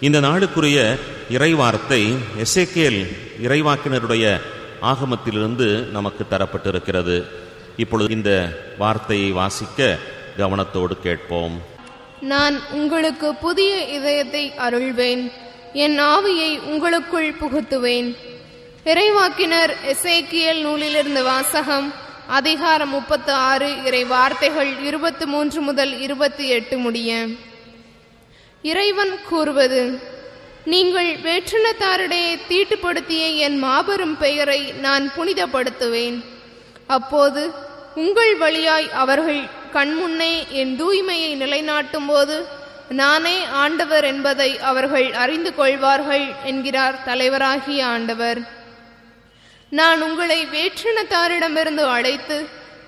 இந்த நாளுக்குரிய இறைவார்த்தை எசேக்கேல் இறைவாக்கினருடைய ஆகமத்திலிருந்து நமக்கு தரப்பட்டிருக்கிறது. இப்பொழுது இந்த வார்த்தையை வாசிக்க கவனத்தோடு கேட்போம். நான் உங்களுக்கு புதிய இதயத்தை அருள்வேன். என் ஆவியை உங்களுக்குள் புகுத்துவேன். இறைவாக்கினர் எசேக்கியல் நூலிலிருந்து வாசகம் அதிகாரம் முப்பத்து ஆறு இறை வார்த்தைகள் இருபத்தி மூன்று முதல் இருபத்தி எட்டு முடிய. இறைவன் கூறுவது நீங்கள் வேற்றினத்தாரிடையே தீட்டுப்படுத்திய என் மாபெரும் பெயரை நான் புனிதப்படுத்துவேன். அப்போது உங்கள் வழியாய் அவர்கள் கண்முன்னே என் தூய்மையை நிலைநாட்டும் போது நானே ஆண்டவர் என்பதை அவர்கள் அறிந்து கொள்வார்கள் என்கிறார் தலைவராகிய ஆண்டவர். நான் உங்களை வேற்றினத்தாரிடமிருந்து அழைத்து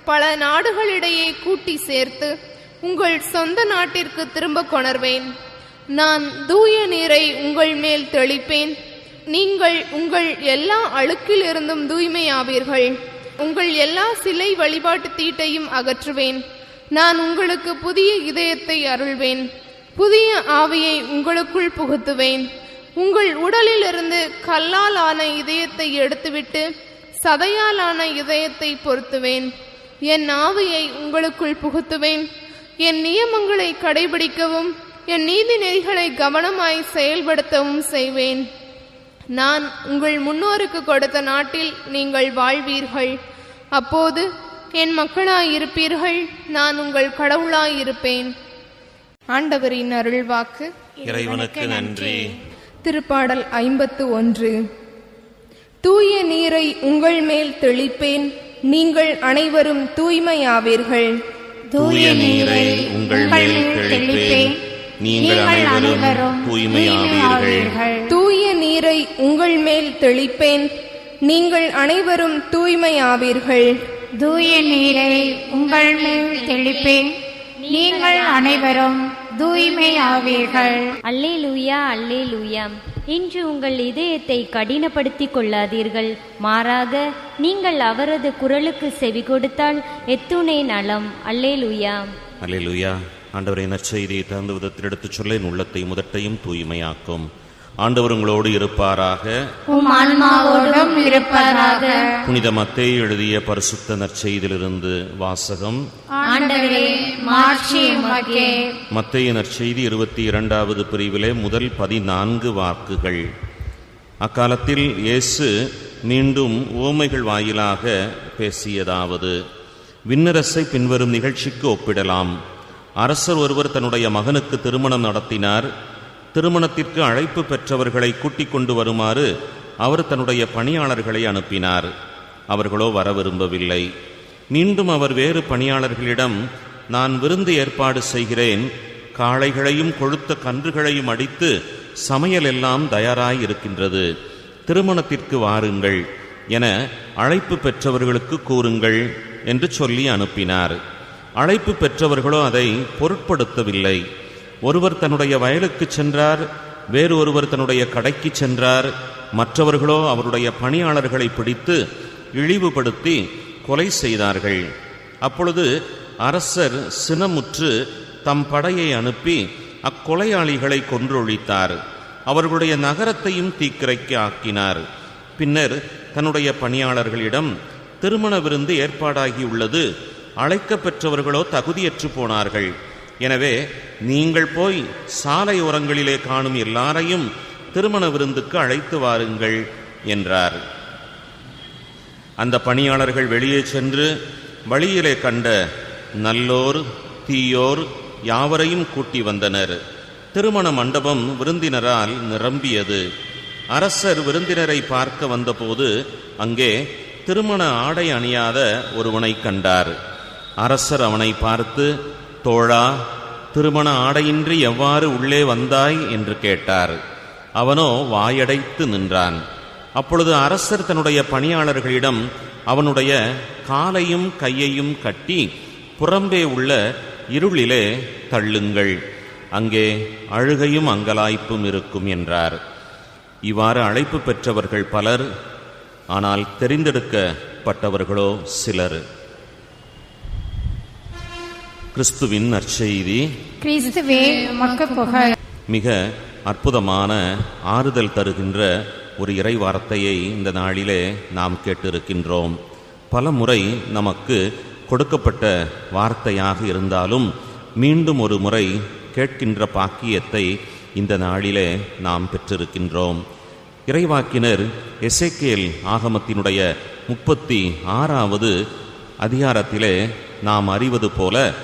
பல நாடுகளிடையே கூட்டி சேர்த்து உங்கள் சொந்த நாட்டிற்கு திரும்ப கொணர்வேன். நான் தூய நீரை உங்கள் மேல் தெளிப்பேன். நீங்கள் உங்கள் எல்லா அழுக்கிலிருந்தும் தூய்மையாவீர்கள். உங்கள் எல்லா சிலை வழிபாட்டு தீட்டையும் அகற்றுவேன். நான் உங்களுக்கு புதிய இதயத்தை அருள்வேன். புதிய ஆவியை உங்களுக்குள் புகுத்துவேன். உங்கள் உடலிலிருந்து கல்லால் ஆன இதயத்தை எடுத்துவிட்டு சதையாலான இதயத்தை பொருத்துவேன். என் ஆவியை உங்களுக்குள் புகுத்துவேன். என் நியமங்களை கடைபிடிக்கவும். என் நீதி நெறிகளை கவனமாய் செயல்படுத்தவும் செய்வேன். நான் உங்கள் முன்னோருக்கு கொடுத்த நாட்டில் நீங்கள் வாழ்வீர்கள். அப்போது என் மக்களாயிருப்பீர்கள் நான் உங்கள் கடவுளாயிருப்பேன் ஆண்டவரின் அருள்வாக்கு. இறைவனுக்கு நன்றி. திருப்பாடல் ஐம்பத்து ஒன்று. தூய நீரை உங்கள் மேல் தெளிப்பேன் நீங்கள் அனைவரும் தூய்மையாவீர்கள். தூய நீரை உங்கள் மேல் தெளிப்பேன். நீங்கள் அனைவரும் தூய்மையாவீர்கள். தூய நீரை உங்கள் மேல் தெளிப்பேன். நீங்கள் அனைவரும் தூய்மையாவீர்கள். தூய நீரை உங்கள் மேல் தெளிப்பேன். நீங்கள் அனைவரும் தூய்மையாவீர்கள். அல்லேலூயா அல்லேலூயா. இன்று உங்கள் இதயத்தை கடினப்படுத்திக் கொள்ளாதீர்கள். மாறாக நீங்கள் அவரது குரலுக்கு செவி கொடுத்தால் எத்துணை நலம். அல்லேலூயா. அல்லேலூயா. ஆண்டவரை நற்செய்தியை தகுந்த விதத்தில் எடுத்துச் சொல்ல என் உள்ளத்தை முதட்டையும் தூய்மையாக்கும். ஆண்டவர் உங்களோடு இருப்பாராக. புனித மத்தேயு எழுதிய பரிசுத்த நற்செய்தியிலிருந்து வாசகம். மத்தேயு நற்செய்தி இருபத்தி இரண்டாவது பிரிவிலே முதல் பதினான்கு வாக்குகள். அக்காலத்தில் இயேசு மீண்டும் ஓமைகள் வாயிலாக பேசியதாவது விண்ணரசை பின்வரும் நிகழ்ச்சிக்கு ஒப்பிடலாம். அரசர் ஒருவர் தன்னுடைய மகனுக்கு திருமணம் நடத்தினார். திருமணத்திற்கு அழைப்பு பெற்றவர்களை கூட்டிக் கொண்டு வருமாறு அவர் தன்னுடைய பணியாளர்களை அனுப்பினார். அவர்களோ வர விரும்பவில்லை. மீண்டும் அவர் வேறு பணியாளர்களிடம் நான் விருந்து ஏற்பாடு செய்கிறேன். காளைகளையும் கொழுத்த கன்றுகளையும் அடித்து சமையல் எல்லாம் தயாராய் இருக்கின்றது. திருமணத்திற்கு வாருங்கள் என அழைப்பு பெற்றவர்களுக்கு கூறுங்கள் என்று சொல்லி அனுப்பினார். அழைப்பு பெற்றவர்களோ அதை பொருட்படுத்தவில்லை. ஒருவர் தன்னுடைய வயலுக்கு சென்றார் வேறு ஒருவர் தன்னுடைய கடைக்கு சென்றார். மற்றவர்களோ அவருடைய பணியாளர்களை பிடித்து இழிவுபடுத்தி கொலை செய்தார்கள். அப்பொழுது அரசர் சினமுற்று தம் படையை அனுப்பி அக்கொலையாளிகளை கொன்றொழித்தார். அவர்களுடைய நகரத்தையும் தீக்கிரைக்கு ஆக்கினார். பின்னர் தன்னுடைய பணியாளர்களிடம் திருமண விருந்து ஏற்பாடாகியுள்ளது. அழைக்கப்பெற்றவர்களோ தகுதியற்று போனார்கள். எனவே நீங்கள் போய் சாலை ஓரங்களிலே காணும் எல்லாரையும் திருமண விருந்துக்கு அழைத்து வாருங்கள் என்றார். அந்த பணியாளர்கள் வெளியே சென்று வழியிலே கண்ட நல்லோர் தீயோர் யாவரையும் கூட்டி வந்தனர். திருமண மண்டபம் விருந்தினரால் நிரம்பியது. அரசர் விருந்தினரை பார்க்க வந்தபோது அங்கே திருமண ஆடை அணியாத ஒருவனை கண்டார். அரசர் அவனை பார்த்து தோழா திருமண ஆடையின்றி எவ்வாறு உள்ளே வந்தாய்? என்று கேட்டார். அவனோ வாயடைத்து நின்றான். அப்பொழுது அரசர் தன்னுடைய பணியாளர்களிடம் அவனுடைய காலையும் கையையும் கட்டி புறம்பே உள்ள இருளிலே தள்ளுங்கள். அங்கே அழுகையும் அங்கலாய்ப்பும் இருக்கும் என்றார். இவ்வாறு அழைப்பு பெற்றவர்கள் பலர் ஆனால் தெரிந்தெடுக்கப்பட்டவர்களோ சிலர். கிறிஸ்துவின் நற்செய்தி. கிறிஸ்துவே மிக அற்புதமான ஆறுதல் தருகின்ற ஒரு இறை வார்த்தையை இந்த நாளிலே நாம் கேட்டிருக்கின்றோம். பல முறை நமக்கு கொடுக்கப்பட்ட வார்த்தையாக இருந்தாலும் மீண்டும் ஒரு முறை கேட்கின்ற பாக்கியத்தை இந்த நாளிலே நாம் பெற்றிருக்கின்றோம். இறைவாக்கினர் எசேக்கியேல் ஆகமத்தினுடைய முப்பத்தி ஆறாவது அதிகாரத்திலே நாம் அறிவது போல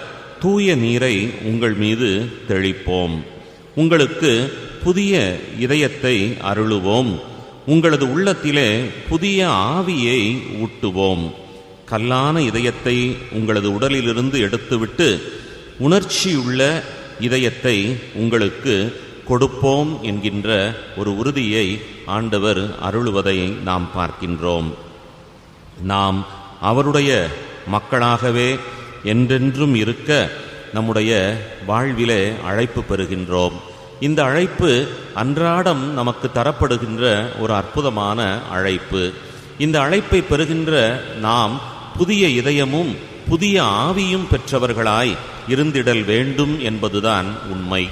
தூய நீரை உங்கள் மீது தெளிப்போம். உங்களுக்கு புதிய இதயத்தை அருளுவோம். உங்களது உள்ளத்திலே புதிய ஆவியை ஊட்டுவோம். கல்லான இதயத்தை உங்களது உடலிலிருந்து எடுத்துவிட்டு உணர்ச்சியுள்ள இதயத்தை உங்களுக்கு கொடுப்போம் என்கின்ற ஒரு உறுதியை ஆண்டவர் அருளுவதை நாம் பார்க்கின்றோம். நாம் அவருடைய மக்களாகவே என்றென்றும் இருக்க நம்முடைய வாழ்விலே அழைப்பு பெறுகின்றோம். இந்த அழைப்பு அன்றாடம் நமக்கு தரப்படுகின்ற ஒரு அற்புதமான அழைப்பு. இந்த அழைப்பை பெறுகின்ற நாம் புதிய இதயமும் புதிய ஆவியும் பெற்றவர்களாய் இருந்திடல் வேண்டும் என்பதுதான் உண்மை.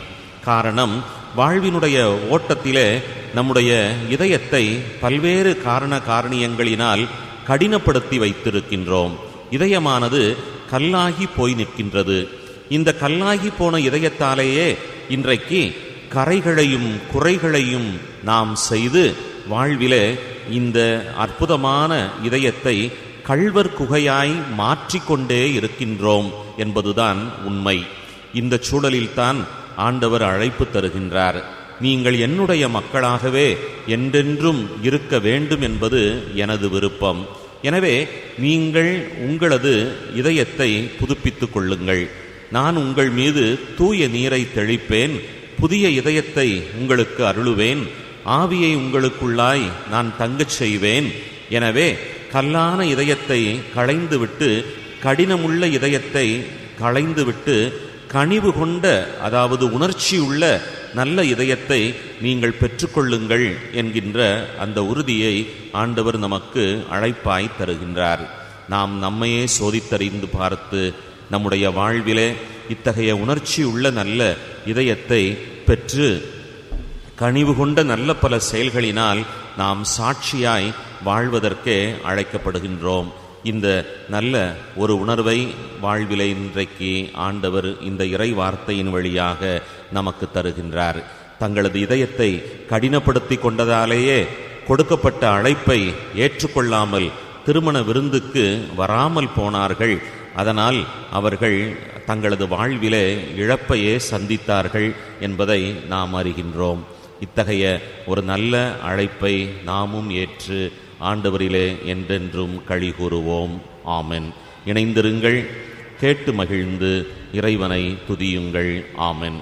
காரணம் வாழ்வினுடைய ஓட்டத்திலே நம்முடைய இதயத்தை பல்வேறு காரண காரணியங்களினால் கடினப்படுத்தி வைத்திருக்கின்றோம். இதயமானது கல்லாகி போய் நிற்கின்றது. இந்த கல்லாகி போன இதயத்தாலேயே இன்றைக்கு கரைகளையும் குறைகளையும் நாம் செய்து வாழ்விலே இந்த அற்புதமான இதயத்தை கள்வர் குகையாய் மாற்றிக்கொண்டே இருக்கின்றோம் என்பதுதான் உண்மை. இந்த சூழலில்தான் ஆண்டவர் அழைப்பு தருகின்றார். நீங்கள் என்னுடைய மக்களாகவே என்றென்றும் இருக்க வேண்டும் என்பது எனது விருப்பம். எனவே நீங்கள் உங்களது இதயத்தை புதுப்பித்துக் கொள்ளுங்கள். நான் உங்கள் மீது தூய நீரை தெளிப்பேன் புதிய இதயத்தை உங்களுக்கு அருளுவேன் ஆவியை உங்களுக்குள்ளாய் நான் தங்கச் செய்வேன். எனவே கல்லான இதயத்தை களைந்துவிட்டு கடினமுள்ள இதயத்தை களைந்துவிட்டு கனிவு கொண்ட அதாவது உணர்ச்சியுள்ள நல்ல இதயத்தை நீங்கள் பெற்றுக்கொள்ளுங்கள் என்கின்ற அந்த உறுதியை ஆண்டவர் நமக்கு அழைப்பாய் தருகின்றார். நாம் நம்மையே சோதித்தறிந்து பார்த்து நம்முடைய வாழ்விலே இத்தகைய உணர்ச்சி உள்ள நல்ல இதயத்தை பெற்று கனிவு கொண்ட நல்ல பல செயல்களினால் நாம் சாட்சியாய் வாழ்வதற்கே அழைக்கப்படுகின்றோம். இந்த நல்ல ஒரு உணர்வை வாழ்விலை இன்றைக்கு ஆண்டவர் இந்த இறை வார்த்தையின் வழியாக நமக்கு தருகின்றார். தங்களது இதயத்தை கடினப்படுத்தி கொண்டதாலேயே கொடுக்கப்பட்ட அழைப்பை ஏற்றுக்கொள்ளாமல் திருமண விருந்துக்கு வராமல் போனார்கள். அதனால் அவர்கள் தங்களது வாழ்விலே இழப்பையே சந்தித்தார்கள் என்பதை நாம் அறிகின்றோம். இத்தகைய ஒரு நல்ல அழைப்பை நாமும் ஏற்று ஆண்டவரிலே என்றென்றும் கழி கூறுவோம். ஆமென். இணைந்திருங்கள். கேட்டு மகிழ்ந்து இறைவனை துதியுங்கள். ஆமென்.